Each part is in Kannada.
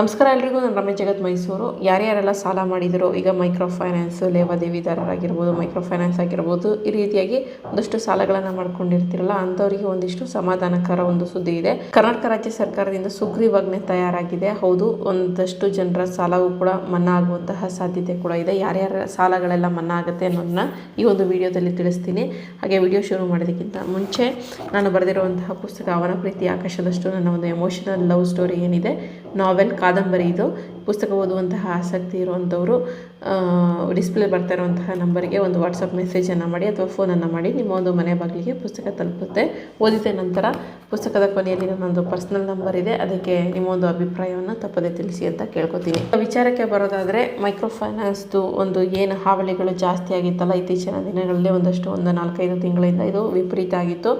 ನಮಸ್ಕಾರ ಎಲ್ರಿಗೂ, ನಾನು ರಮೇಶ್ ಜಗತ್ ಮೈಸೂರು. ಯಾರ್ಯಾರೆಲ್ಲ ಸಾಲ ಮಾಡಿದರು, ಈಗ ಮೈಕ್ರೋ ಫೈನಾನ್ಸು ಲೇವಾದೇವಿದಾರರಾಗಿರ್ಬೋದು ಮೈಕ್ರೋ ಫೈನಾನ್ಸ್ ಆಗಿರ್ಬೋದು, ಈ ರೀತಿಯಾಗಿ ಒಂದಷ್ಟು ಸಾಲಗಳನ್ನು ಮಾಡ್ಕೊಂಡಿರ್ತಿರಲ್ಲ, ಅಂಥವರಿಗೆ ಒಂದಿಷ್ಟು ಸಮಾಧಾನಕರ ಒಂದು ಸುದ್ದಿ ಇದೆ. ಕರ್ನಾಟಕ ರಾಜ್ಯ ಸರ್ಕಾರದಿಂದ ಸುಗ್ರೀವಾಜ್ಞೆ ತಯಾರಾಗಿದೆ. ಹೌದು, ಒಂದಷ್ಟು ಜನರ ಸಾಲವೂ ಕೂಡ ಮನ್ನಾ ಆಗುವಂತಹ ಸಾಧ್ಯತೆ ಕೂಡ ಇದೆ. ಯಾರ್ಯಾರ ಸಾಲಗಳೆಲ್ಲ ಮನ್ನಾ ಆಗುತ್ತೆ ಅನ್ನೋದನ್ನ ಈ ಒಂದು ವಿಡಿಯೋದಲ್ಲಿ ತಿಳಿಸ್ತೀನಿ. ಹಾಗೆ ವಿಡಿಯೋ ಶುರು ಮಾಡೋದಕ್ಕಿಂತ ಮುಂಚೆ, ನಾನು ಬರೆದಿರುವಂತಹ ಪುಸ್ತಕ ಅವನ ಪ್ರೀತಿ, ಆಕಾಶದಷ್ಟು ನನ್ನ ಒಂದು ಎಮೋಷನಲ್ ಲವ್ ಸ್ಟೋರಿ ಏನಿದೆ ನಾವೆಲ್, ಕಾದಂಬರಿ ಇದು. ಪುಸ್ತಕ ಓದುವಂತಹ ಆಸಕ್ತಿ ಇರುವಂಥವರು ಡಿಸ್ಪ್ಲೇ ಬರ್ತಾ ಇರುವಂತಹ ನಂಬರಿಗೆ ಒಂದು ವಾಟ್ಸಪ್ ಮೆಸೇಜನ್ನು ಮಾಡಿ ಅಥವಾ ಫೋನನ್ನು ಮಾಡಿ. ನಿಮ್ಮ ಒಂದು ಮನೆ ಬಾಗಿಲಿಗೆ ಪುಸ್ತಕ ತಲುಪುತ್ತೆ. ಓದಿದ ನಂತರ ಪುಸ್ತಕದ ಕೊನೆಯಲ್ಲಿ ನನ್ನೊಂದು ಪರ್ಸ್ನಲ್ ನಂಬರ್ ಇದೆ. ಅದಕ್ಕೆ ನಿಮ್ಮ ಒಂದು ಅಭಿಪ್ರಾಯವನ್ನು ತಪ್ಪದೆ ತಿಳಿಸಿ ಅಂತ ಕೇಳ್ಕೊತೀನಿ. ವಿಚಾರಕ್ಕೆ ಬರೋದಾದರೆ ಮೈಕ್ರೋ ಫೈನಾನ್ಸ್ದು ಒಂದು ಏನು ಹಾವಳಿಗಳು ಜಾಸ್ತಿ ಆಗಿತ್ತಲ್ಲ, ಇತ್ತೀಚಿನ ದಿನಗಳಲ್ಲಿ ಒಂದಷ್ಟು ಒಂದು ನಾಲ್ಕೈದು ತಿಂಗಳಿಂದ ಇದು ವಿಪರೀತ ಆಗಿತ್ತು.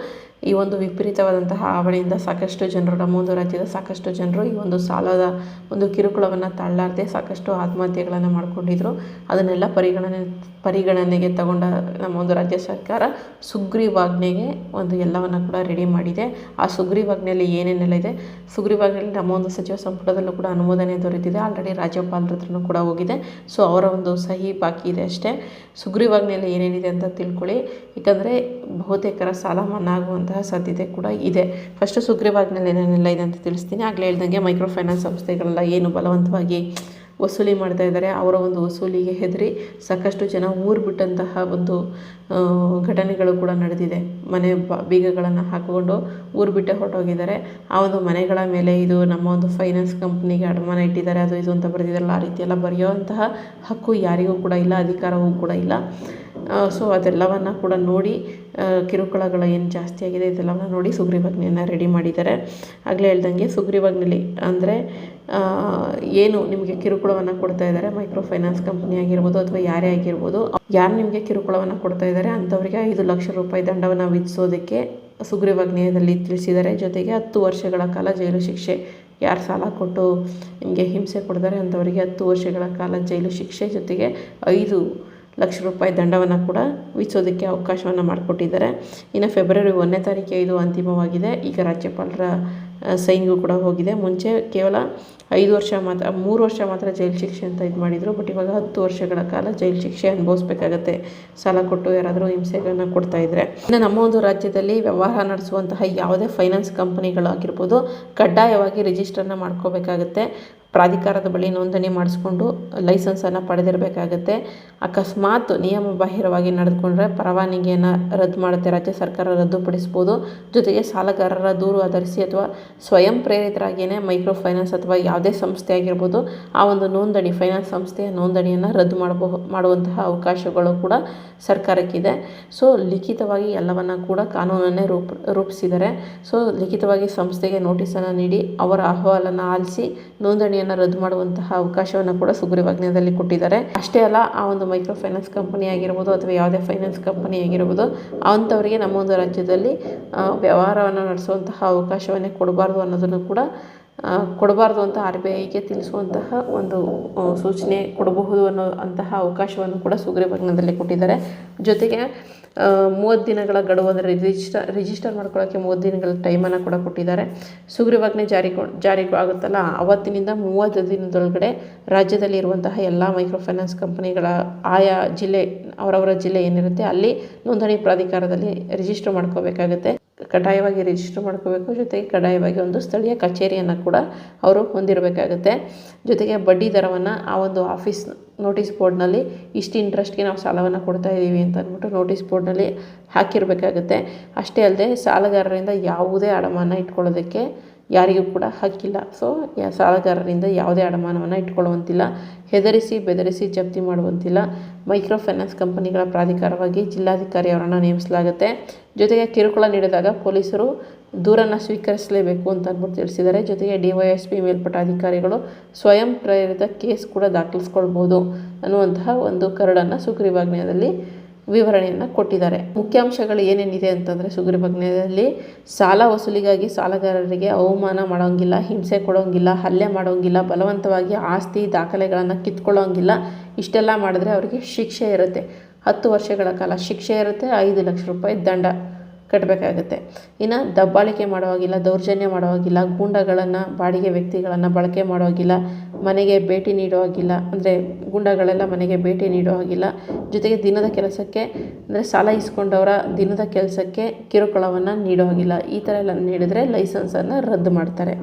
ಈ ಒಂದು ವಿಪರೀತವಾದಂತಹ ಹಾವಳಿಯಿಂದ ಸಾಕಷ್ಟು ಜನರು ನಮ್ಮ ಒಂದು ರಾಜ್ಯದ ಸಾಕಷ್ಟು ಜನರು ಈ ಒಂದು ಸಾಲದ ಒಂದು ಕಿರುಕುಳವನ್ನು ತಳ್ಳಾರದೆ ಸಾಕಷ್ಟು ಆತ್ಮಹತ್ಯೆಗಳನ್ನು ಮಾಡಿಕೊಂಡಿದ್ರು. ಅದನ್ನೆಲ್ಲ ಪರಿಗಣನೆ ಪರಿಗಣನೆಗೆ ತಗೊಂಡ ನಮ್ಮ ಒಂದು ರಾಜ್ಯ ಸರ್ಕಾರ ಸುಗ್ರೀವಾಜ್ಞೆಗೆ ಒಂದು ಎಲ್ಲವನ್ನು ಕೂಡ ರೆಡಿ ಮಾಡಿದೆ. ಆ ಸುಗ್ರೀವಾಜ್ಞೆಯಲ್ಲಿ ಏನೇನೆಲ್ಲ ಇದೆ? ಸುಗ್ರೀವಾಜ್ಞೆಯಲ್ಲಿ ನಮ್ಮ ಒಂದು ಸಚಿವ ಸಂಪುಟದಲ್ಲೂ ಕೂಡ ಅನುಮೋದನೆ ದೊರೆತಿದೆ. ಆಲ್ರೆಡಿ ರಾಜ್ಯಪಾಲರ ಹತ್ರನೂ ಕೂಡ ಹೋಗಿದೆ. ಸೊ ಅವರ ಒಂದು ಸಹಿ ಬಾಕಿ ಇದೆ ಅಷ್ಟೇ. ಸುಗ್ರೀವಾಜ್ಞೆಯಲ್ಲಿ ಏನೇನಿದೆ ಅಂತ ತಿಳ್ಕೊಳ್ಳಿ. ಯಾಕಂದರೆ ಬಹುತೇಕರ ಸಾಲ ಮನ್ನಾ ಆಗುವಂತಹ ಸಾಧ್ಯತೆ ಕೂಡ ಇದೆ. ಫಸ್ಟು ಸುಗ್ರೀವಾಜ್ಞೆಯಲ್ಲಿ ಏನೇನೆಲ್ಲ ಇದೆ ಅಂತ ತಿಳಿಸ್ತೀನಿ. ಆಗಲೇ ಹೇಳ್ದಂಗೆ ಮೈಕ್ರೋ ಫೈನಾನ್ಸ್ ಸಂಸ್ಥೆಗಳೆಲ್ಲ ಏನು ಬಲವಂತವಾಗಿ ವಸೂಲಿ ಮಾಡ್ತಾ ಇದ್ದಾರೆ. ಅವರ ಒಂದು ವಸೂಲಿಗೆ ಹೆದರಿ ಸಾಕಷ್ಟು ಜನ ಊರು ಬಿಟ್ಟಂತಹ ಒಂದು ಘಟನೆಗಳು ಕೂಡ ನಡೆದಿದೆ. ಮನೆ ಬೀಗಗಳನ್ನು ಹಾಕಿಕೊಂಡು ಊರು ಬಿಟ್ಟೆ ಹೊರಟೋಗಿದ್ದಾರೆ. ಆ ಒಂದು ಮನೆಗಳ ಮೇಲೆ ಇದು ನಮ್ಮ ಒಂದು ಫೈನಾನ್ಸ್ ಕಂಪ್ನಿಗೆ ಅಡಮಾನ ಇಟ್ಟಿದ್ದಾರೆ. ಅದು ಇದು ಅಂತ ಬರೆದಿದ್ದಾರಲ್ಲ, ಆ ರೀತಿಯೆಲ್ಲ ಬರೆಯುವಂತಹ ಹಕ್ಕು ಯಾರಿಗೂ ಕೂಡ ಇಲ್ಲ, ಅಧಿಕಾರವೂ ಕೂಡ ಇಲ್ಲ. ಸೊ ಅದೆಲ್ಲವನ್ನು ಕೂಡ ನೋಡಿ ಕಿರುಕುಳಗಳು ಏನು ಜಾಸ್ತಿ ಆಗಿದೆ ಇದೆಲ್ಲವನ್ನು ನೋಡಿ ಸುಗ್ರೀವಾಜ್ಞೆಯನ್ನು ರೆಡಿ ಮಾಡಿದ್ದಾರೆ. ಆಗಲೇ ಹೇಳ್ದಂಗೆ ಸುಗ್ರೀವಾಜ್ಞೆಲಿ ಅಂದರೆ ಏನು ನಿಮಗೆ ಕಿರುಕುಳವನ್ನು ಕೊಡ್ತಾ ಇದ್ದಾರೆ? ಮೈಕ್ರೋ ಫೈನಾನ್ಸ್ ಕಂಪ್ನಿ ಆಗಿರ್ಬೋದು ಅಥವಾ ಯಾರೇ ಆಗಿರ್ಬೋದು, ಯಾರು ನಿಮಗೆ ಕಿರುಕುಳವನ್ನು ಕೊಡ್ತಾ ಇದ್ದಾರೆ? ಅಂಥವರಿಗೆ ಐದು ಲಕ್ಷ ರೂಪಾಯಿ ದಂಡವನ್ನು ವಿಧಿಸೋದಕ್ಕೆ ಸುಗ್ರೀವಾಜ್ಞೆಯಲ್ಲಿ ತಿಳಿಸಿದ್ದಾರೆ. ಜೊತೆಗೆ ಹತ್ತು ವರ್ಷಗಳ ಕಾಲ ಜೈಲು ಶಿಕ್ಷೆ, ಯಾರು ಸಾಲ ಕೊಟ್ಟು ನಿಮಗೆ ಹಿಂಸೆ ಕೊಡ್ತಾರೆ ಅಂಥವರಿಗೆ ಹತ್ತು ವರ್ಷಗಳ ಕಾಲ ಜೈಲು ಶಿಕ್ಷೆ, ಜೊತೆಗೆ ಐದು ಲಕ್ಷ ರೂಪಾಯಿ ದಂಡವನ್ನು ಕೂಡ ವಿಧಿಸೋದಕ್ಕೆ ಅವಕಾಶವನ್ನು ಮಾಡಿಕೊಟ್ಟಿದ್ದಾರೆ. ಇನ್ನು ಫೆಬ್ರವರಿ ಒಂದನೇ ತಾರೀಕಿಗೆ ಇದು ಅಂತಿಮವಾಗಿದೆ. ಈಗ ರಾಜ್ಯಪಾಲರ ಸೈನ್ಗೂ ಕೂಡ ಹೋಗಿದೆ. ಮುಂಚೆ ಕೇವಲ ಐದು ವರ್ಷ ಮಾತ್ರ, ಮೂರು ವರ್ಷ ಮಾತ್ರ ಜೈಲು ಶಿಕ್ಷೆ ಅಂತ ಇದು ಮಾಡಿದರು. ಬಟ್ ಇವಾಗ ಹತ್ತು ವರ್ಷಗಳ ಕಾಲ ಜೈಲು ಶಿಕ್ಷೆ ಅನುಭವಿಸ್ಬೇಕಾಗತ್ತೆ. ಸಾಲ ಕೊಟ್ಟು ಯಾರಾದರೂ ಹಿಂಸೆಗಳನ್ನ ಕೊಡ್ತಾ ಇದ್ದರೆ ಇನ್ನು ನಮ್ಮ ಒಂದು ರಾಜ್ಯದಲ್ಲಿ ವ್ಯವಹಾರ ನಡೆಸುವಂತಹ ಯಾವುದೇ ಫೈನಾನ್ಸ್ ಕಂಪನಿಗಳಾಗಿರ್ಬೋದು, ಕಡ್ಡಾಯವಾಗಿ ರಿಜಿಸ್ಟರ್ನ ಮಾಡ್ಕೋಬೇಕಾಗತ್ತೆ. ಪ್ರಾಧಿಕಾರದ ಬಳಿ ನೋಂದಣಿ ಮಾಡಿಸ್ಕೊಂಡು ಲೈಸೆನ್ಸನ್ನು ಪಡೆದಿರಬೇಕಾಗತ್ತೆ. ಅಕಸ್ಮಾತ್ ನಿಯಮ ಬಾಹಿರವಾಗಿ ನಡೆದುಕೊಂಡ್ರೆ ಪರವಾನಗಿಯನ್ನು ರದ್ದು ಮಾಡುತ್ತೆ. ರಾಜ್ಯ ಸರ್ಕಾರ ರದ್ದುಪಡಿಸ್ಬೋದು. ಜೊತೆಗೆ ಸಾಲಗಾರರ ದೂರು ಆಧರಿಸಿ ಅಥವಾ ಸ್ವಯಂ ಪ್ರೇರಿತರಾಗಿಯೇ ಮೈಕ್ರೋ ಫೈನಾನ್ಸ್ ಅಥವಾ ಯಾವುದೇ ಸಂಸ್ಥೆ ಆಗಿರ್ಬೋದು, ಆ ಒಂದು ನೋಂದಣಿ, ಫೈನಾನ್ಸ್ ಸಂಸ್ಥೆಯ ನೋಂದಣಿಯನ್ನು ರದ್ದು ಮಾಡಬಹು ಮಾಡುವಂತಹ ಅವಕಾಶಗಳು ಕೂಡ ಸರ್ಕಾರಕ್ಕಿದೆ. ಸೊ, ಲಿಖಿತವಾಗಿ ಎಲ್ಲವನ್ನು ಕೂಡ ಕಾನೂನನ್ನೇ ರೂಪ ರೂಪಿಸಿದ್ದಾರೆ ಸೊ, ಲಿಖಿತವಾಗಿ ಸಂಸ್ಥೆಗೆ ನೋಟಿಸನ್ನು ನೀಡಿ, ಅವರ ಅಹವಾಲನ್ನು ಆಲಿಸಿ ನೋಂದಣಿಯನ್ನು ರದ್ದು ಮಾಡುವಂತಹ ಅವಕಾಶವನ್ನು ಕೂಡ ಸುಗ್ರೀವಾಜ್ಞೆಯಲ್ಲಿ ಕೊಟ್ಟಿದ್ದಾರೆ. ಅಷ್ಟೇ ಅಲ್ಲ, ಆ ಒಂದು ಮೈಕ್ರೋ ಫೈನಾನ್ಸ್ ಕಂಪನಿ ಆಗಿರ್ಬೋದು ಅಥವಾ ಯಾವುದೇ ಫೈನಾನ್ಸ್ ಕಂಪನಿ ಆಗಿರ್ಬೋದು, ಅಂಥವರಿಗೆ ನಮ್ಮ ಒಂದು ರಾಜ್ಯದಲ್ಲಿ ವ್ಯವಹಾರವನ್ನು ನಡೆಸುವಂತಹ ಅವಕಾಶವನ್ನೇ ಕೊಡಬಾರ್ದು ಅನ್ನೋದನ್ನು ಕೂಡ ಕೊಡಬಾರ್ದು ಅಂತ ಆರ್ ಬಿ ಐಗೆ ತಿಳಿಸುವಂತಹ ಒಂದು ಸೂಚನೆ ಕೊಡಬಹುದು ಅನ್ನೋ ಅಂತಹ ಅವಕಾಶವನ್ನು ಕೂಡ ಸುಗ್ರೀವಾಜ್ಞದಲ್ಲಿ ಕೊಟ್ಟಿದ್ದಾರೆ. ಜೊತೆಗೆ ಮೂವತ್ತು ದಿನಗಳ ಗಡುವು ಅಂದರೆ ರಿಜಿಸ್ಟರ್ ರಿಜಿಸ್ಟರ್ ಮಾಡ್ಕೊಳ್ಳೋಕ್ಕೆ ಮೂವತ್ತು ದಿನಗಳ ಟೈಮನ್ನು ಕೂಡ ಕೊಟ್ಟಿದ್ದಾರೆ. ಸುಗ್ರೀವಾಜ್ಞೆ ಜಾರಿ ಜಾರಿ ಆಗುತ್ತಲ್ಲ? ಅವತ್ತಿನಿಂದ ಮೂವತ್ತು ದಿನದೊಳಗಡೆ ರಾಜ್ಯದಲ್ಲಿ ಇರುವಂತಹ ಎಲ್ಲ ಮೈಕ್ರೋ ಫೈನಾನ್ಸ್ ಕಂಪನಿಗಳ, ಆಯಾ ಜಿಲ್ಲೆ, ಅವರವರ ಜಿಲ್ಲೆ ಏನಿರುತ್ತೆ, ಅಲ್ಲಿ ನೋಂದಣಿ ಪ್ರಾಧಿಕಾರದಲ್ಲಿ ರಿಜಿಸ್ಟರ್ ಮಾಡ್ಕೋಬೇಕಾಗತ್ತೆ. ಕಡ್ಡಾಯವಾಗಿ ರಿಜಿಸ್ಟರ್ ಮಾಡ್ಕೋಬೇಕು. ಜೊತೆಗೆ ಕಡ್ಡಾಯವಾಗಿ ಒಂದು ಸ್ಥಳೀಯ ಕಚೇರಿಯನ್ನು ಕೂಡ ಅವರು ಹೊಂದಿರಬೇಕಾಗುತ್ತೆ. ಜೊತೆಗೆ ಬಡ್ಡಿ ದರವನ್ನು ಆ ಒಂದು ಆಫೀಸ್ ನೋಟಿಸ್ ಬೋರ್ಡ್ನಲ್ಲಿ ಇಷ್ಟು ಇಂಟ್ರೆಸ್ಟ್ಗೆ ನಾವು ಸಾಲವನ್ನು ಕೊಡ್ತಾ ಇದ್ದೀವಿ ಅಂತ ಅಂದ್ಬಿಟ್ಟು ನೋಟಿಸ್ ಬೋರ್ಡ್ನಲ್ಲಿ ಹಾಕಿರಬೇಕಾಗುತ್ತೆ. ಅಷ್ಟೇ ಅಲ್ಲದೆ ಸಾಲಗಾರರಿಂದ ಯಾವುದೇ ಅಡಮಾನ ಇಟ್ಕೊಳ್ಳೋದಕ್ಕೆ ಯಾರಿಗೂ ಕೂಡ ಹಕ್ಕಿಲ್ಲ. ಸೊ ಸಾಲಗಾರರಿಂದ ಯಾವುದೇ ಅಡಮಾನವನ್ನು ಇಟ್ಕೊಳ್ಳುವಂತಿಲ್ಲ. ಹೆದರಿಸಿ, ಬೆದರಿಸಿ ಜಪ್ತಿ ಮಾಡುವಂತಿಲ್ಲ. ಮೈಕ್ರೋ ಫೈನಾನ್ಸ್ ಕಂಪನಿಗಳ ಪ್ರಾಧಿಕಾರವಾಗಿ ಜಿಲ್ಲಾಧಿಕಾರಿ ಅವರನ್ನು ನೇಮಿಸಲಾಗುತ್ತೆ. ಜೊತೆಗೆ ಕಿರುಕುಳ ನೀಡಿದಾಗ ಪೊಲೀಸರು ದೂರನ್ನು ಸ್ವೀಕರಿಸಲೇಬೇಕು ಅಂತ ಅಂದ್ಬಿಟ್ಟು ತಿಳಿಸಿದ್ದಾರೆ. ಜೊತೆಗೆ ಡಿ ವೈ ಎಸ್ ಪಿ ಮೇಲ್ಪಟ್ಟ ಅಧಿಕಾರಿಗಳು ಸ್ವಯಂ ಪ್ರೇರಿತ ಕೇಸ್ ಕೂಡ ದಾಖಲಿಸ್ಕೊಳ್ಬೋದು ಅನ್ನುವಂತಹ ಒಂದು ಕರಡನ್ನು ಸುಗ್ರೀವಾಜ್ಞೆಯಲ್ಲಿ ವಿವರಣೆಯನ್ನು ಕೊಟ್ಟಿದ್ದಾರೆ. ಮುಖ್ಯಾಂಶಗಳು ಏನೇನಿದೆ ಅಂತಂದರೆ ಸುಗ್ರೀವಾಜ್ಞೆಯಲ್ಲಿ ಸಾಲ ವಸೂಲಿಗಾಗಿ ಸಾಲಗಾರರಿಗೆ ಅವಮಾನ ಮಾಡೋಂಗಿಲ್ಲ, ಹಿಂಸೆ ಕೊಡೋಂಗಿಲ್ಲ, ಹಲ್ಲೆ ಮಾಡೋಂಗಿಲ್ಲ, ಬಲವಂತವಾಗಿ ಆಸ್ತಿ ದಾಖಲೆಗಳನ್ನು ಕಿತ್ಕೊಳ್ಳೋಂಗಿಲ್ಲ, ಇಷ್ಟೆಲ್ಲ ಮಾಡಿದ್ರೆ ಅವರಿಗೆ ಶಿಕ್ಷೆ ಇರುತ್ತೆ. ಹತ್ತು ವರ್ಷಗಳ ಕಾಲ ಶಿಕ್ಷೆ ಇರುತ್ತೆ, ಐದು ಲಕ್ಷ ರೂಪಾಯಿ ದಂಡ. ಕಟ್ಟಬೇಕಾಗುತ್ತೆ. ಇನ್ನು ದಬ್ಬಾಳಿಕೆ ಮಾಡೋ ಹಾಗಿಲ್ಲ ದೌರ್ಜನ್ಯ ಮಾಡೋ ಹಾಗಿಲ್ಲ ಗೂಂಡಗಳನ್ನು, ಬಾಡಿಗೆ ವ್ಯಕ್ತಿಗಳನ್ನು ಬಳಕೆ ಮಾಡೋ ಹಾಗಿಲ್ಲ ಮನೆಗೆ ಭೇಟಿ ನೀಡೋ ಹಾಗಿಲ್ಲ ಅಂದರೆ ಗೂಂಡಗಳೆಲ್ಲ ಮನೆಗೆ ಭೇಟಿ ನೀಡೋ ಹಾಗಿಲ್ಲ ಜೊತೆಗೆ ದಿನದ ಕೆಲಸಕ್ಕೆ, ಅಂದರೆ ಸಾಲ ಇಸ್ಕೊಂಡವರ ದಿನದ ಕೆಲಸಕ್ಕೆ ಕಿರುಕುಳವನ್ನು ನೀಡೋ ಹಾಗಿಲ್ಲ ಈ ಥರ ಎಲ್ಲ ನೀಡಿದರೆ ಲೈಸೆನ್ಸನ್ನು ರದ್ದು ಮಾಡ್ತಾರೆ.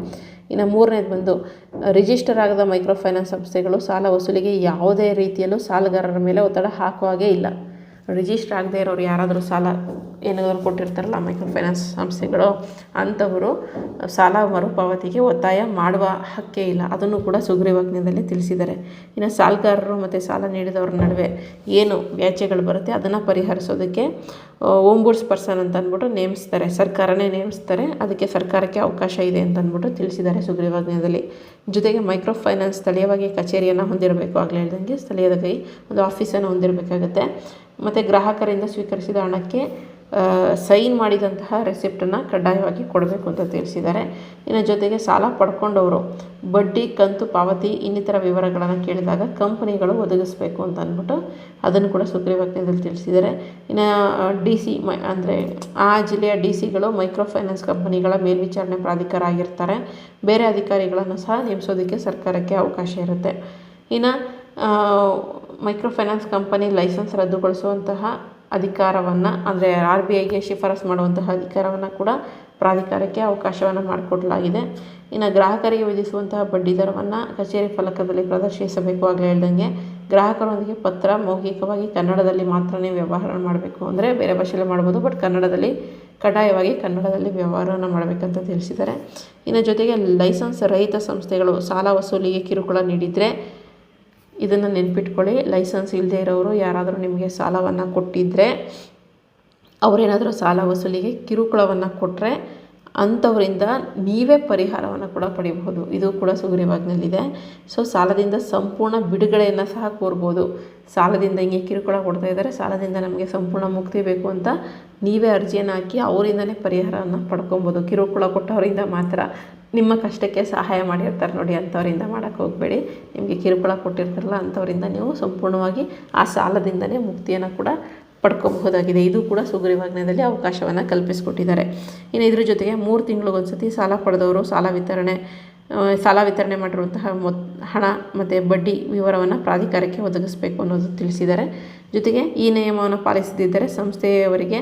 ಇನ್ನು ಮೂರನೇದು ಬಂದು ರಿಜಿಸ್ಟರ್ ಆಗದ ಮೈಕ್ರೋ ಫೈನಾನ್ಸ್ ಸಂಸ್ಥೆಗಳು ಸಾಲ ವಸೂಲಿಗೆ ಯಾವುದೇ ರೀತಿಯಲ್ಲೂ ಸಾಲಗಾರರ ಮೇಲೆ ಒತ್ತಡ ಹಾಕುವ ಹಾಗೆ ಇಲ್ಲ. ರಿಜಿಸ್ಟರ್ ಆಗದೇ ಇರೋರು ಯಾರಾದರೂ ಸಾಲ ಏನಾದರೂ ಕೊಟ್ಟಿರ್ತಾರಲ್ಲ ಮೈಕ್ರೋ ಫೈನಾನ್ಸ್ ಸಂಸ್ಥೆಗಳು ಅಂಥವರು ಸಾಲ ಮರುಪಾವತಿಗೆ ಒತ್ತಾಯ ಮಾಡುವ ಹಕ್ಕೇ ಇಲ್ಲ. ಅದನ್ನು ಕೂಡ ಸುಗ್ರೀವಾಜ್ಞೆಯಲ್ಲಿ ತಿಳಿಸಿದ್ದಾರೆ. ಇನ್ನು ಸಾಲಗಾರರು ಮತ್ತು ಸಾಲ ನೀಡಿದವರ ನಡುವೆ ಏನು ವ್ಯಾಜ್ಯಗಳು ಬರುತ್ತೆ ಅದನ್ನು ಪರಿಹರಿಸೋದಕ್ಕೆ ಓಂಬುಡ್ಸ್ ಪರ್ಸನ್ ಅಂತ ಅಂದ್ಬಿಟ್ಟು ನೇಮಿಸ್ತಾರೆ. ಸರ್ಕಾರನೇ ನೇಮಿಸ್ತಾರೆ. ಅದಕ್ಕೆ ಸರ್ಕಾರಕ್ಕೆ ಅವಕಾಶ ಇದೆ ಅಂತ ಅಂದ್ಬಿಟ್ಟು ತಿಳಿಸಿದ್ದಾರೆ ಸುಗ್ರೀವಾಜ್ಞೆಯಲ್ಲಿ ಜೊತೆಗೆ ಮೈಕ್ರೋ ಫೈನಾನ್ಸ್ ಸ್ಥಳೀಯವಾಗಿ ಕಚೇರಿಯನ್ನು ಹೊಂದಿರಬೇಕು ಆಗಲೇ ಹೇಳ್ದಂಗೆ ಕೈ ಒಂದು ಆಫೀಸನ್ನು ಹೊಂದಿರಬೇಕಾಗುತ್ತೆ. ಮತ್ತು ಗ್ರಾಹಕರಿಂದ ಸ್ವೀಕರಿಸಿದ ಹಣಕ್ಕೆ ಸೈನ್ ಮಾಡಿದಂತಹ ರೆಸಿಪ್ಟನ್ನು ಕಡ್ಡಾಯವಾಗಿ ಕೊಡಬೇಕು ಅಂತ ತಿಳಿಸಿದ್ದಾರೆ. ಇನ್ನು ಜೊತೆಗೆ ಸಾಲ ಪಡ್ಕೊಂಡವರು, ಬಡ್ಡಿ, ಕಂತು, ಪಾವತಿ, ಇನ್ನಿತರ ವಿವರಗಳನ್ನು ಕೇಳಿದಾಗ ಕಂಪನಿಗಳು ಒದಗಿಸಬೇಕು ಅಂತ ಅಂದ್ಬಿಟ್ಟು ಅದನ್ನು ಕೂಡ ಸುಗ್ರೀವಾಜ್ಞೆಯಲ್ಲಿ ತಿಳಿಸಿದ್ದಾರೆ. ಇನ್ನು ಡಿ ಸಿ ಅಂದರೆ ಆ ಜಿಲ್ಲೆಯ ಡಿ ಸಿಗಳು ಮೈಕ್ರೋ ಫೈನಾನ್ಸ್ ಕಂಪನಿಗಳ ಮೇಲ್ವಿಚಾರಣೆ ಪ್ರಾಧಿಕಾರ ಆಗಿರ್ತಾರೆ. ಬೇರೆ ಅಧಿಕಾರಿಗಳನ್ನು ಸಹ ನೇಮಿಸೋದಕ್ಕೆ ಸರ್ಕಾರಕ್ಕೆ ಅವಕಾಶ ಇರುತ್ತೆ. ಇನ್ನು ಮೈಕ್ರೋ ಫೈನಾನ್ಸ್ ಕಂಪನಿ ಲೈಸೆನ್ಸ್ ರದ್ದುಗೊಳಿಸುವಂತಹ ಅಧಿಕಾರವನ್ನು, ಅಂದರೆ ಆರ್ ಬಿ ಐಗೆ ಶಿಫಾರಸು ಮಾಡುವಂತಹ ಅಧಿಕಾರವನ್ನು ಕೂಡ ಪ್ರಾಧಿಕಾರಕ್ಕೆ ಅವಕಾಶವನ್ನು ಮಾಡಿಕೊಡಲಾಗಿದೆ. ಇನ್ನು ಗ್ರಾಹಕರಿಗೆ ವಿಧಿಸುವಂತಹ ಬಡ್ಡಿ ದರವನ್ನು ಕಚೇರಿ ಫಲಕದಲ್ಲಿ ಪ್ರದರ್ಶಿಸಬೇಕು ಆಗಲೇ ಹೇಳ್ದಂಗೆ, ಗ್ರಾಹಕರೊಂದಿಗೆ ಪತ್ರ ಮೌಖಿಕವಾಗಿ ಕನ್ನಡದಲ್ಲಿ ಮಾತ್ರನೇ ವ್ಯವಹಾರ ಮಾಡಬೇಕು ಅಂದರೆ ಬೇರೆ ಭಾಷೆಯಲ್ಲಿ ಮಾಡ್ಬೋದು, ಬಟ್ ಕನ್ನಡದಲ್ಲಿ, ಕಡ್ಡಾಯವಾಗಿ ಕನ್ನಡದಲ್ಲಿ ವ್ಯವಹಾರವನ್ನು ಮಾಡಬೇಕಂತ ತಿಳಿಸಿದ್ದಾರೆ. ಇನ್ನು ಜೊತೆಗೆ ಲೈಸೆನ್ಸ್ ರಹಿತ ಸಂಸ್ಥೆಗಳು ಸಾಲ ವಸೂಲಿಗೆ ಕಿರುಕುಳ ನೀಡಿದರೆ ಇದನ್ನು ನೆನ್ಪಿಟ್ಕೊಳ್ಳಿ. ಲೈಸೆನ್ಸ್ ಇಲ್ಲದೆ ಇರೋರು ಯಾರಾದರೂ ನಿಮಗೆ ಸಾಲವನ್ನು ಕೊಟ್ಟಿದ್ದರೆ ಅವರೇನಾದರೂ ಸಾಲ ವಸೂಲಿಗೆ ಕಿರುಕುಳವನ್ನು ಕೊಟ್ಟರೆ ಅಂಥವರಿಂದ ನೀವೇ ಪರಿಹಾರವನ್ನು ಕೂಡ ಪಡಿಬಹುದು. ಇದು ಕೂಡ ಸುಗ್ರೀವಾಜ್ಞೆಯಲ್ಲಿದೆ. ಸೊ ಸಾಲದಿಂದ ಸಂಪೂರ್ಣ ಬಿಡುಗಡೆಯನ್ನು ಸಹ ಕೋರ್ಬೋದು. ಸಾಲದಿಂದ ಹಿಂಗೆ ಕಿರುಕುಳ ಕೊಡ್ತಾ ಇದ್ದಾರೆ. ಸಾಲದಿಂದ ನಮಗೆ ಸಂಪೂರ್ಣ ಮುಕ್ತಿ ಬೇಕು ಅಂತ ನೀವೇ ಅರ್ಜಿಯನ್ನು ಹಾಕಿ ಅವರಿಂದನೇ ಪರಿಹಾರವನ್ನು ಪಡ್ಕೊಬೋದು. ಕಿರುಕುಳ ಕೊಟ್ಟವರಿಂದ ಮಾತ್ರ. ನಿಮ್ಮ ಕಷ್ಟಕ್ಕೆ ಸಹಾಯ ಮಾಡಿರ್ತಾರೆ ನೋಡಿ, ಅಂಥವರಿಂದ ಮಾಡೋಕ್ಕೆ ಹೋಗಬೇಡಿ. ನಿಮಗೆ ಕಿರುಕುಳ ಕೊಟ್ಟಿರ್ತಾರಲ್ಲ, ಅಂಥವರಿಂದ ನೀವು ಸಂಪೂರ್ಣವಾಗಿ ಆ ಸಾಲದಿಂದನೇ ಮುಕ್ತಿಯನ್ನು ಕೂಡ ಪಡ್ಕೋಬಹುದಾಗಿದೆ. ಇದು ಕೂಡ ಸುಗ್ರೀವಾಜ್ಞೆಯಲ್ಲಿ ಅವಕಾಶವನ್ನು ಕಲ್ಪಿಸಿಕೊಟ್ಟಿದ್ದಾರೆ. ಇನ್ನು ಇದ್ರ ಜೊತೆಗೆ ಮೂರು ತಿಂಗಳಿಗೊಂದ್ಸತಿ ಸಾಲ ಪಡೆದವರು ಸಾಲ ವಿತರಣೆ ಸಾಲ ವಿತರಣೆ ಮಾಡಿರುವಂತಹ ಮೊತ್ತ ಹಣ ಮತ್ತು ಬಡ್ಡಿ ವಿವರವನ್ನು ಪ್ರಾಧಿಕಾರಕ್ಕೆ ಒದಗಿಸಬೇಕು ಅನ್ನೋದು ತಿಳಿಸಿದ್ದಾರೆ. ಜೊತೆಗೆ ಈ ನಿಯಮವನ್ನು ಪಾಲಿಸದಿದ್ದರೆ ಸಂಸ್ಥೆಯವರಿಗೆ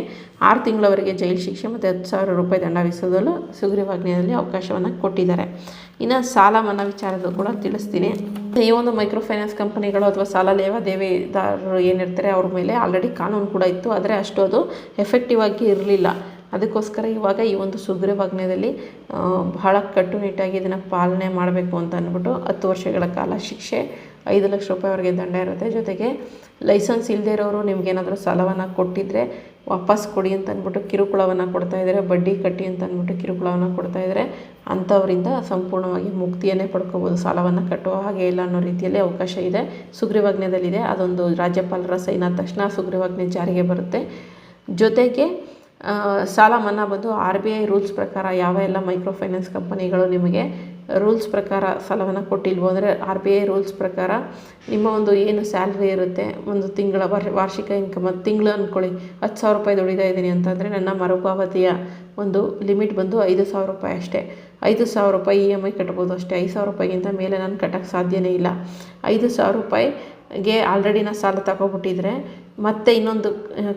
ಆರು ತಿಂಗಳವರೆಗೆ ಜೈಲು ಶಿಕ್ಷೆ ಮತ್ತು ಹತ್ತು ಸಾವಿರ ರೂಪಾಯಿ ದಂಡ ವಿಧಿಸಲು ಸುಗ್ರೀವಾಜ್ಞೆಯಲ್ಲಿ ಅವಕಾಶವನ್ನು ಕೊಟ್ಟಿದ್ದಾರೆ. ಇನ್ನು ಸಾಲ ಮನ್ನಾ ವಿಚಾರದ ಕೂಡ ತಿಳಿಸ್ತೀನಿ. ಈ ಒಂದು ಮೈಕ್ರೋ ಫೈನಾನ್ಸ್ ಕಂಪನಿಗಳು ಅಥವಾ ಸಾಲ ಲೇವಾದೇವಿದಾರರು ಏನಿರ್ತಾರೆ ಅವ್ರ ಮೇಲೆ ಆಲ್ರೆಡಿ ಕಾನೂನು ಕೂಡ ಇತ್ತು, ಆದರೆ ಅಷ್ಟು ಅದು ಎಫೆಕ್ಟಿವ್ ಆಗಿ ಇರಲಿಲ್ಲ. ಅದಕ್ಕೋಸ್ಕರ ಇವಾಗ ಈ ಒಂದು ಸುಗ್ರೀವಾಜ್ಞೆಯಲ್ಲಿ ಬಹಳ ಕಟ್ಟುನಿಟ್ಟಾಗಿ ಇದನ್ನು ಪಾಲನೆ ಮಾಡಬೇಕು ಅಂತ ಅಂದ್ಬಿಟ್ಟು ಹತ್ತು ವರ್ಷಗಳ ಕಾಲ ಶಿಕ್ಷೆ ಐದು ಲಕ್ಷ ರೂಪಾಯಿ ರೂಪಾಯಿವರೆಗೆ ದಂಡ ಇರುತ್ತೆ. ಜೊತೆಗೆ ಲೈಸೆನ್ಸ್ ಇಲ್ಲದೆ ಇರೋರು ನಿಮಗೇನಾದರೂ ಸಾಲವನ್ನು ಕೊಟ್ಟಿದ್ದರೆ ವಾಪಸ್ ಕೊಡಿ ಅಂತ ಅಂದ್ಬಿಟ್ಟು ಕಿರುಕುಳವನ್ನು ಕೊಡ್ತಾ ಇದ್ದಾರೆ. ಬಡ್ಡಿ ಕಟ್ಟಿ ಅಂತ ಅಂದ್ಬಿಟ್ಟು ಕಿರುಕುಳವನ್ನು ಕೊಡ್ತಾ ಇದ್ದಾರೆ. ಅಂಥವರಿಂದ ಸಂಪೂರ್ಣವಾಗಿ ಮುಕ್ತಿಯನ್ನೇ ಪಡ್ಕೋಬೋದು ಸಾಲವನ್ನು ಕಟ್ಟುವ ಹಾಗೆ ಇಲ್ಲ ಅನ್ನೋ ರೀತಿಯಲ್ಲಿ ಅವಕಾಶ ಇದೆ. ಸುಗ್ರೀವಾಜ್ಞೆದಲ್ಲಿದೆ. ಅದೊಂದು ರಾಜ್ಯಪಾಲರ ಸೈನ್ ಆದ ತಕ್ಷಣ ಸುಗ್ರೀವಾಜ್ಞೆ ಜಾರಿಗೆ ಬರುತ್ತೆ. ಜೊತೆಗೆ ಸಾಲ ಮನ್ನಾ ಬಂದು ಆರ್ ಬಿ ಐ ರೂಲ್ಸ್ ಪ್ರಕಾರ ಯಾವ ಎಲ್ಲ ಮೈಕ್ರೋ ಫೈನಾನ್ಸ್ ಕಂಪನಿಗಳು ನಿಮಗೆ ರೂಲ್ಸ್ ಪ್ರಕಾರ ಸಾಲವನ್ನು ಕೊಟ್ಟಿಲ್ವೋ ಅಂದರೆ ಆರ್ ಬಿ ಐ ರೂಲ್ಸ್ ಪ್ರಕಾರ ನಿಮ್ಮ ಒಂದು ಏನು ಸ್ಯಾಲ್ರಿ ಇರುತ್ತೆ, ಒಂದು ತಿಂಗಳ ವಾರ್ಷಿಕ ಇನ್ಕಮ್ ಅದು ತಿಂಗಳು ಅಂದ್ಕೊಳ್ಳಿ ಹತ್ತು ಸಾವಿರ ರೂಪಾಯಿ ದುಡಿತಾ ಇದ್ದೀನಿ ಅಂತಂದರೆ ನನ್ನ ಮರುಪಾವತಿಯ ಒಂದು ಲಿಮಿಟ್ ಬಂದು ಐದು ಸಾವಿರ ರೂಪಾಯಿ ಅಷ್ಟೇ. ಐದು ಸಾವಿರ ರೂಪಾಯಿ ಇ ಎಂ ಐ ಕಟ್ಬೋದು ಅಷ್ಟೇ. ಐದು ಸಾವಿರ ರೂಪಾಯಿಗಿಂತ ಮೇಲೆ ನಾನು ಕಟ್ಟೋಕ್ಕೆ ಸಾಧ್ಯನೇ ಇಲ್ಲ. ಐದು ಸಾವಿರ ರೂಪಾಯಿಗೆ ಆಲ್ರೆಡಿ ನಾನು ಸಾಲ ತಗೊಬಿಟ್ಟಿದ್ರೆ ಮತ್ತು ಇನ್ನೊಂದು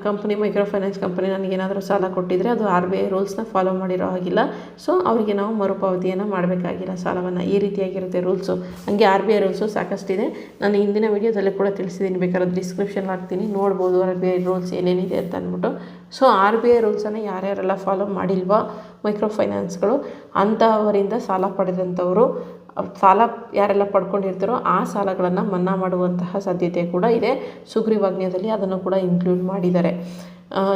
ಕಂಪ್ನಿ ಮೈಕ್ರೋ ಫೈನಾನ್ಸ್ ಕಂಪ್ನಿ ನನಗೇನಾದರೂ ಸಾಲ ಕೊಟ್ಟಿದ್ದರೆ ಅದು ಆರ್ ಬಿ ಐ ರೂಲ್ಸ್ನ ಫಾಲೋ ಮಾಡಿರೋ ಹಾಗಿಲ್ಲ. ಸೊ ಅವರಿಗೆ ನಾವು ಮರುಪಾವತಿಯನ್ನು ಮಾಡಬೇಕಾಗಿಲ್ಲ ಸಾಲವನ್ನು. ಈ ರೀತಿಯಾಗಿರುತ್ತೆ ರೂಲ್ಸು ಹಂಗೆ ಆರ್ ಬಿ ಐ ರೂಲ್ಸು ಸಾಕಷ್ಟಿದೆ. ನಾನು ಹಿಂದಿನ ವೀಡಿಯೋದಲ್ಲಿ ಕೂಡ ತಿಳಿಸಿದ್ದೀನಿ. ಬೇಕಾದ್ರೆ ಡಿಸ್ಕ್ರಿಪ್ಷನ್ ಹಾಕ್ತೀನಿ. ನೋಡ್ಬೋದು ಆರ್ ಬಿ ಐ ರೂಲ್ಸ್ ಏನೇನಿದೆ ಅಂತ ಅಂದ್ಬಿಟ್ಟು. ಸೊ ಆರ್ ಬಿ ಐ ರೂಲ್ಸನ್ನು ಯಾರ್ಯಾರೆಲ್ಲ ಫಾಲೋ ಮಾಡಿಲ್ವೋ ಮೈಕ್ರೋ ಫೈನಾನ್ಸ್ಗಳು ಅಂಥವರಿಂದ ಸಾಲ ಪಡೆದಂಥವರು ಸಾಲ ಯಾರೆಲ್ಲ ಪಡ್ಕೊಂಡಿರ್ತಾರೋ ಆ ಸಾಲಗಳನ್ನು ಮನ್ನಾ ಮಾಡುವಂತಹ ಸಾಧ್ಯತೆ ಕೂಡ ಇದೆ. ಸುಗ್ರೀವಾಜ್ಞೆಯಲ್ಲಿ ಅದನ್ನು ಕೂಡ ಇನ್ಕ್ಲೂಡ್ ಮಾಡಿದ್ದಾರೆ.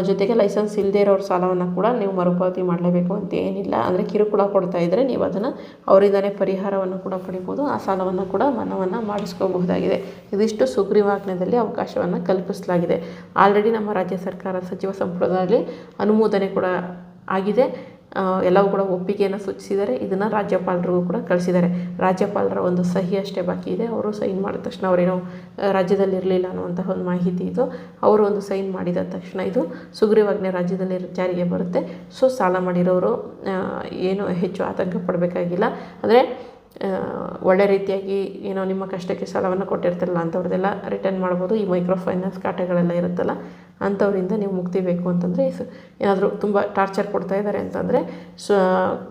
ಜೊತೆಗೆ ಲೈಸೆನ್ಸ್ ಇಲ್ಲದೆ ಇರೋರ ಸಾಲವನ್ನು ಕೂಡ ನೀವು ಮರುಪಾವತಿ ಮಾಡಲೇಬೇಕು ಅಂತ ಏನಿಲ್ಲ. ಅಂದರೆ ಕಿರುಕುಳ ಕೊಡ್ತಾ ಇದ್ದರೆ ನೀವು ಅದನ್ನು ಅವರಿಂದನೇ ಪರಿಹಾರವನ್ನು ಕೂಡ ಪಡಿಬೋದು. ಆ ಸಾಲವನ್ನು ಕೂಡ ಮನ್ನವನ್ನು ಮಾಡಿಸ್ಕೋಬಹುದಾಗಿದೆ. ಇದಿಷ್ಟು ಸುಗ್ರೀವಾಜ್ಞೆಯಲ್ಲಿ ಅವಕಾಶವನ್ನು ಕಲ್ಪಿಸಲಾಗಿದೆ. ಆಲ್ರೆಡಿ ನಮ್ಮ ರಾಜ್ಯ ಸರ್ಕಾರ ಸಚಿವ ಸಂಪುಟದಲ್ಲಿ ಅನುಮೋದನೆ ಕೂಡ ಆಗಿದೆ. ಎಲ್ಲವೂ ಕೂಡ ಒಪ್ಪಿಗೆಯನ್ನು ಸೂಚಿಸಿದ್ದಾರೆ. ಇದನ್ನು ರಾಜ್ಯಪಾಲರಿಗೂ ಕೂಡ ಕಳಿಸಿದ್ದಾರೆ. ರಾಜ್ಯಪಾಲರ ಒಂದು ಸಹಿ ಅಷ್ಟೇ ಬಾಕಿ ಇದೆ. ಅವರು ಸೈನ್ ಮಾಡಿದ ತಕ್ಷಣ ಅವರೇನೋ ರಾಜ್ಯದಲ್ಲಿ ಇರಲಿಲ್ಲ ಅನ್ನುವಂತಹ ಒಂದು ಮಾಹಿತಿ ಇದು. ಅವರು ಒಂದು ಸೈನ್ ಮಾಡಿದ ತಕ್ಷಣ ಇದು ಸುಗ್ರೀವಾಜ್ಞೆ ರಾಜ್ಯದಲ್ಲಿ ಜಾರಿಗೆ ಬರುತ್ತೆ. ಸೊ, ಸಾಲ ಮಾಡಿರೋರು ಏನು ಹೆಚ್ಚು ಆತಂಕ ಪಡಬೇಕಾಗಿಲ್ಲ. ಅಂದರೆ ಒಳ್ಳೆ ರೀತಿಯಾಗಿ ಏನೋ ನಿಮ್ಮ ಕಷ್ಟಕ್ಕೆ ಸಾಲವನ್ನು ಕೊಟ್ಟಿರ್ತಿರಲ್ಲ ಅಂಥವ್ರದ್ದೆಲ್ಲ ರಿಟರ್ನ್ ಮಾಡ್ಬೋದು. ಈ ಮೈಕ್ರೋ ಫೈನಾನ್ಸ್ ಖಾತೆಗಳೆಲ್ಲ ಇರುತ್ತಲ್ಲ ಅಂಥವರಿಂದ ನೀವು ಮುಕ್ತಿ ಬೇಕು ಅಂತಂದರೆ ಏನಾದರೂ ತುಂಬ ಟಾರ್ಚರ್ ಕೊಡ್ತಾ ಇದ್ದಾರೆ ಅಂತಂದರೆ ಸ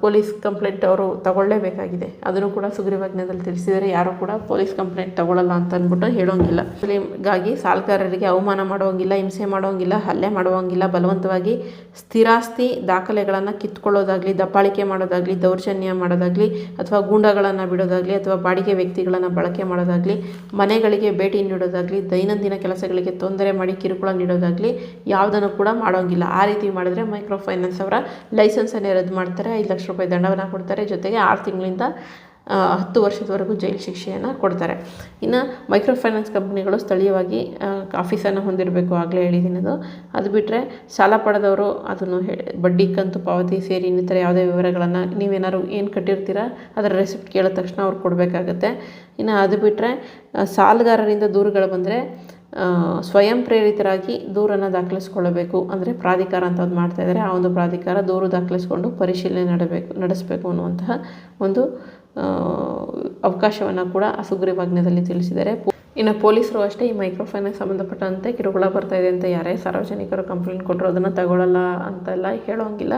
ಪೊಲೀಸ್ ಕಂಪ್ಲೇಂಟ್ ಅವರು ತಗೊಳ್ಳೇಬೇಕಾಗಿದೆ. ಅದನ್ನು ಕೂಡ ಸುಗ್ರೀವಾಜ್ಞೆದಲ್ಲಿ ತಿಳಿಸಿದರೆ ಯಾರೂ ಕೂಡ ಪೊಲೀಸ್ ಕಂಪ್ಲೇಂಟ್ ತಗೊಳ್ಳಲ್ಲ ಅಂತ ಅಂದ್ಬಿಟ್ಟು ಹೇಳೋಂಗಿಲ್ಲ. ಮುಸ್ಲಿಮ್ಗಾಗಿ ಸಾಲಗಾರರಿಗೆ ಅವಮಾನ ಮಾಡೋಂಗಿಲ್ಲ ಹಿಂಸೆ ಮಾಡೋಂಗಿಲ್ಲ ಹಲ್ಲೆ ಮಾಡುವಂಗಿಲ್ಲ, ಬಲವಂತವಾಗಿ ಸ್ಥಿರಾಸ್ತಿ ದಾಖಲೆಗಳನ್ನು ಕಿತ್ಕೊಳ್ಳೋದಾಗಲಿ ದಪ್ಪಾಳಿಕೆ ಮಾಡೋದಾಗಲಿ, ದೌರ್ಜನ್ಯ ಮಾಡೋದಾಗಲಿ, ಅಥವಾ ಗೂಂಡಗಳನ್ನು ಬಿಡೋದಾಗಲಿ, ಅಥವಾ ಬಾಡಿಗೆ ವ್ಯಕ್ತಿಗಳನ್ನು ಬಳಕೆ ಮಾಡೋದಾಗಲಿ, ಮನೆಗಳಿಗೆ ಭೇಟಿ ನೀಡೋದಾಗಲಿ, ದೈನಂದಿನ ಕೆಲಸಗಳಿಗೆ ತೊಂದರೆ ಮಾಡಿ ಕಿರುಕುಳ ನೀಡೋದಾಗಲಿ ಯಾವುದನ್ನು ಕೂಡ ಮಾಡೋಂಗಿಲ್ಲ. ಆ ರೀತಿ ಮಾಡಿದ್ರೆ ಮೈಕ್ರೋ ಫೈನಾನ್ಸ್ ಅವರ ಲೈಸೆನ್ಸನ್ನೇ ರದ್ದು ಮಾಡ್ತಾರೆ. ಐದು ಲಕ್ಷ ರೂಪಾಯಿ ದಂಡವನ್ನು ಕೊಡ್ತಾರೆ. ಜೊತೆಗೆ ಆರು ತಿಂಗಳಿಂದ ಹತ್ತು ವರ್ಷದವರೆಗೂ ಜೈಲು ಶಿಕ್ಷೆಯನ್ನು ಕೊಡ್ತಾರೆ. ಇನ್ನು ಮೈಕ್ರೋ ಫೈನಾನ್ಸ್ ಕಂಪ್ನಿಗಳು ಸ್ಥಳೀಯವಾಗಿ ಆಫೀಸನ್ನು ಹೊಂದಿರಬೇಕು ಆಗಲೇ ಹೇಳಿದಿನದು. ಅದು ಬಿಟ್ಟರೆ ಸಾಲ ಪಡೆದವರು ಅದನ್ನು ಹೇಳಿ ಬಡ್ಡಿ ಕಂತು ಪಾವತಿ ಸೇರಿ ಇನ್ನಿತರ ಯಾವುದೇ ವಿವರಗಳನ್ನು ನೀವೇನಾದ್ರು ಏನು ಕಟ್ಟಿರ್ತೀರ, ಅದರ ರೆಸಿಪ್ಟ್ ಕೇಳಿದ ತಕ್ಷಣ ಅವ್ರು ಕೊಡಬೇಕಾಗತ್ತೆ. ಇನ್ನು ಅದು ಬಿಟ್ಟರೆ ಸಾಲಗಾರರಿಂದ ದೂರುಗಳು ಬಂದರೆ ಸ್ವಯಂ ಪ್ರೇರಿತರಾಗಿ ದೂರನ್ನು ದಾಖಲಿಸ್ಕೊಳ್ಬೇಕು ಅಂದರೆ ಪ್ರಾಧಿಕಾರ ಅಂತ ಒಂದು ಮಾಡ್ತಾ ಇದ್ದಾರೆ ಆ ಒಂದು ಪ್ರಾಧಿಕಾರ ದೂರು ದಾಖಲಿಸ್ಕೊಂಡು ಪರಿಶೀಲನೆ ನಡಬೇಕು, ನಡೆಸಬೇಕು ಅನ್ನುವಂತಹ ಒಂದು ಅವಕಾಶವನ್ನು ಕೂಡ ಆ ಸುಗ್ರೀವಾಜ್ಞೆಯಲ್ಲಿ ತಿಳಿಸಿದ್ದಾರೆ. ಇನ್ನು ಪೊಲೀಸರು ಅಷ್ಟೇ ಈ ಮೈಕ್ರೋ ಫೈನಾನ್ಸ್ ಸಂಬಂಧಪಟ್ಟಂತೆ ಕಿರುಕುಳ ಬರ್ತಾ ಇದೆ ಅಂತ ಯಾರೇ ಸಾರ್ವಜನಿಕರು ಕಂಪ್ಲೇಂಟ್ ಕೊಟ್ಟರು ಅದನ್ನು ತಗೊಳ್ಳಲ್ಲ ಅಂತೆಲ್ಲ ಹೇಳೋಂಗಿಲ್ಲ.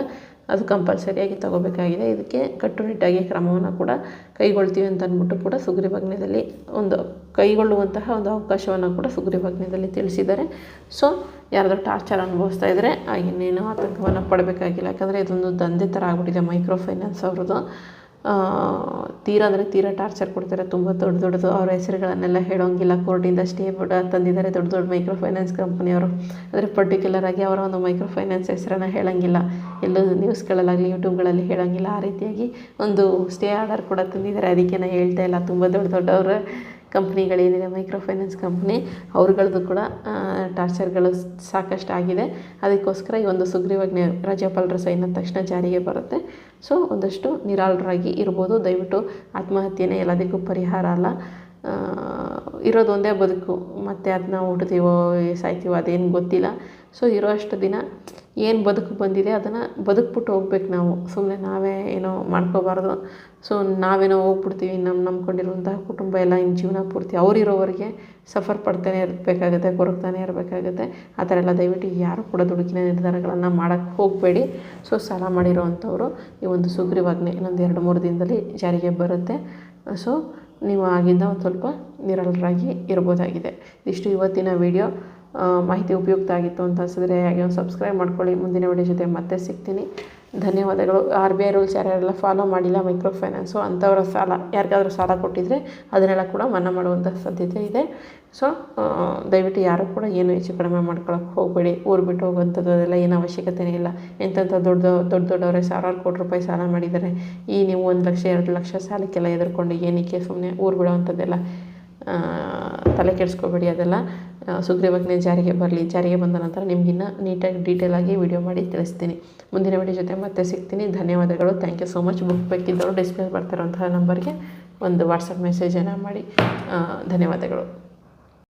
ಅದು ಕಂಪಲ್ಸರಿಯಾಗಿ ತಗೋಬೇಕಾಗಿದೆ. ಇದಕ್ಕೆ ಕಟ್ಟುನಿಟ್ಟಾಗಿ ಕ್ರಮವನ್ನು ಕೂಡ ಕೈಗೊಳ್ತೀವಿ ಅಂತ ಅಂದ್ಬಿಟ್ಟು ಕೂಡ ಸುಗ್ರೀವಾಜ್ಞೆಯಲ್ಲಿ ಒಂದು ಕೈಗೊಳ್ಳುವಂತಹ ಒಂದು ಅವಕಾಶವನ್ನು ಕೂಡ ಸುಗ್ರೀವಾಜ್ಞೆಯಲ್ಲಿ ತಿಳಿಸಿದ್ದಾರೆ. ಸೊ ಯಾರಾದರೂ ಟಾರ್ಚರ್ ಅನುಭವಿಸ್ತಾ ಇದ್ದರೆ ಇನ್ನೇನು ಆತಂಕವನ್ನು ಪಡಬೇಕಾಗಿಲ್ಲ. ಯಾಕಂದರೆ ಇದೊಂದು ದಂಧೆ ಥರ ಆಗ್ಬಿಟ್ಟಿದೆ ಮೈಕ್ರೋ ಫೈನಾನ್ಸ್ ಅವ್ರದ್ದು. ತೀರಾ ಅಂದರೆ ತೀರ ಟಾರ್ಚರ್ ಕೊಡ್ತಾರೆ. ತುಂಬ ದೊಡ್ಡ ದೊಡ್ಡದು. ಅವ್ರ ಹೆಸರುಗಳನ್ನೆಲ್ಲ ಹೇಳೋಂಗಿಲ್ಲ. ಕೋರ್ಟಿಂದ ಸ್ಟೇ ಬಿಡ ತಂದಿದ್ದಾರೆ ದೊಡ್ಡ ದೊಡ್ಡ ಮೈಕ್ರೋ ಫೈನಾನ್ಸ್ ಕಂಪ್ನಿಯವರು. ಅಂದರೆ ಪರ್ಟಿಕ್ಯುಲರ್ ಆಗಿ ಅವರ ಒಂದು ಮೈಕ್ರೋ ಫೈನಾನ್ಸ್ ಹೆಸರನ್ನು ಹೇಳೋಂಗಿಲ್ಲ. ಎಲ್ಲೂ ನ್ಯೂಸ್ಗಳಲ್ಲಾಗಲಿ, ಯೂಟ್ಯೂಬ್ಗಳಲ್ಲಿ ಹೇಳೋಂಗಿಲ್ಲ. ಆ ರೀತಿಯಾಗಿ ಒಂದು ಸ್ಟೇ ಆರ್ಡರ್ ಕೂಡ ತಂದಿದ್ದಾರೆ. ಅದಕ್ಕೆ ನಾನು ಹೇಳ್ತಾ ಇಲ್ಲ. ತುಂಬ ದೊಡ್ಡ ದೊಡ್ಡವ್ರ ಕಂಪ್ನಿಗಳೇನಿದೆ ಮೈಕ್ರೋ ಫೈನಾನ್ಸ್ ಕಂಪ್ನಿ ಅವ್ರುಗಳದ್ದು ಕೂಡ ಟಾರ್ಚರ್ಗಳು ಸಾಕಷ್ಟು ಆಗಿದೆ ಅದಕ್ಕೋಸ್ಕರ ಈ ಒಂದು ಸುಗ್ರೀವಾಜ್ಞೆ ರಾಜ್ಯಪಾಲರ ಸೈನ್ ತಕ್ಷಣ ಜಾರಿಗೆ ಬರುತ್ತೆ. ಸೊ, ಒಂದಷ್ಟು ನಿರಾಳರಾಗಿ ಇರ್ಬೋದು. ದಯವಿಟ್ಟು ಆತ್ಮಹತ್ಯೆನೇ ಎಲ್ಲದಕ್ಕೂ ಪರಿಹಾರ ಅಲ್ಲ. ಇರೋದೊಂದೇ ಬದುಕು. ಮತ್ತು ಅದನ್ನ ಹುಡ್ತೀವೋ ಸಾಯ್ತೀವೋ, ಅದೇನು ಗೊತ್ತಿಲ್ಲ. ಸೊ ಇರೋ ಅಷ್ಟು ದಿನ ಏನು ಬದುಕು ಬಂದಿದೆ ಅದನ್ನು ಬದುಕ್ಬಿಟ್ಟು ಹೋಗ್ಬೇಕು ನಾವು. ಸುಮ್ಮನೆ ನಾವೇ ಏನೋ ಮಾಡ್ಕೋಬಾರ್ದು. ಸೊ ನಾವೇನೋ ಹೋಗ್ಬಿಡ್ತೀವಿ ನಮ್ಮ ನಂಬ್ಕೊಂಡಿರುವಂತಹ ಕುಟುಂಬ ಎಲ್ಲ ಇನ್ನು ಜೀವನ ಪೂರ್ತಿ ಅವರಿರೋವರೆಗೆ ಸಫರ್ ಪಡ್ತಾನೆ ಇರಬೇಕಾಗುತ್ತೆ, ಕೊರಗ್ತಾನೆ ಇರಬೇಕಾಗುತ್ತೆ. ಆ ಥರ ಎಲ್ಲ ದಯವಿಟ್ಟು ಯಾರು ಕೂಡ ದುಡುಕಿನ ನಿರ್ಧಾರಗಳನ್ನು ಮಾಡೋಕ್ಕೆ ಹೋಗಬೇಡಿ. ಸೊ ಸಾಲ ಮಾಡಿರೋ ಅಂಥವ್ರು ಈ ಒಂದು ಸುಗ್ರೀವಾಜ್ಞೆ ಇನ್ನೊಂದು ಎರಡು ಮೂರು ದಿನದಲ್ಲಿ ಜಾರಿಗೆ ಬರುತ್ತೆ. ಸೊ ನೀವು ಆಗಿಂದ ಒಂದು ಸ್ವಲ್ಪ ನಿರಳರಾಗಿ ಇರ್ಬೋದಾಗಿದೆ. ಇಷ್ಟು ಇವತ್ತಿನ ವಿಡಿಯೋ ಮಾಹಿತಿ ಉಪಯುಕ್ತ ಆಗಿತ್ತು ಅಂತ ಅನಿಸಿದ್ರೆ ಹಾಗೆ ಒಂದು ಸಬ್ಸ್ಕ್ರೈಬ್ ಮಾಡ್ಕೊಳ್ಳಿ. ಮುಂದಿನ ವಿಡಿಯೋ ಜೊತೆ ಮತ್ತೆ ಸಿಗ್ತೀನಿ. ಧನ್ಯವಾದಗಳು. ಆರ್ ಬಿ ಐ ರೂಲ್ಸ್ ಯಾರ್ಯಾರೆಲ್ಲ ಫಾಲೋ ಮಾಡಿಲ್ಲ ಮೈಕ್ರೋ ಫೈನಾನ್ಸು ಅಂಥವ್ರ ಸಾಲ, ಯಾರಿಗಾದರೂ ಸಾಲ ಕೊಟ್ಟಿದ್ರೆ ಅದನ್ನೆಲ್ಲ ಕೂಡ ಮನ್ನಾ ಮಾಡುವಂಥ ಸಾಧ್ಯತೆ ಇದೆ. ಸೊ ದಯವಿಟ್ಟು ಯಾರೂ ಕೂಡ ಏನು ಹೆಚ್ಚು ಕಡಿಮೆ ಮಾಡ್ಕೊಳಕ್ಕೆ ಹೋಗಬೇಡಿ. ಊರು ಬಿಟ್ಟು ಹೋಗುವಂಥದ್ದು ಅದೆಲ್ಲ ಏನು ಅವಶ್ಯಕತೆನೇ ಇಲ್ಲ. ಎಂಥಂಥ ದೊಡ್ಡ ದೊಡ್ಡ ದೊಡ್ಡವರೇ ಸಾವಿರಾರು ಕೋಟಿ ರೂಪಾಯಿ ಸಾಲ ಮಾಡಿದ್ದಾರೆ. ಈ ನೀವು ಒಂದು ಲಕ್ಷ, ಎರಡು ಲಕ್ಷ ಸಾಲಕ್ಕೆಲ್ಲ ಎದುರ್ಕೊಂಡು ಏನಕ್ಕೆ ಸುಮ್ಮನೆ ಊರು ಬಿಡೋವಂಥದ್ದೆಲ್ಲ ತಲೆ ಕೆಡಿಸ್ಕೋಬೇಡಿ ಅದೆಲ್ಲ. ಸುಗ್ರೀವಾಜ್ಞೆ ಜಾರಿಗೆ ಬರಲಿ, ಜಾರಿಗೆ ಬಂದ ನಂತರ ನಿಮಗಿನ್ನ ನೀಟಾಗಿ ಡೀಟೇಲಾಗಿ ವಿಡಿಯೋ ಮಾಡಿ ತಿಳಿಸ್ತೀನಿ. ಮುಂದಿನ ವಿಡಿಯೋ ಜೊತೆ ಮತ್ತೆ ಸಿಗ್ತೀನಿ. ಧನ್ಯವಾದಗಳು. Thank you so much book ಬೇಕಿದ್ದವರು display ಬರ್ತಿರೋಂತಹ ನಂಬರ್ಗೆ ಒಂದು ವಾಟ್ಸಪ್ ಮೆಸೇಜನ್ನು ಮಾಡಿ. ಧನ್ಯವಾದಗಳು.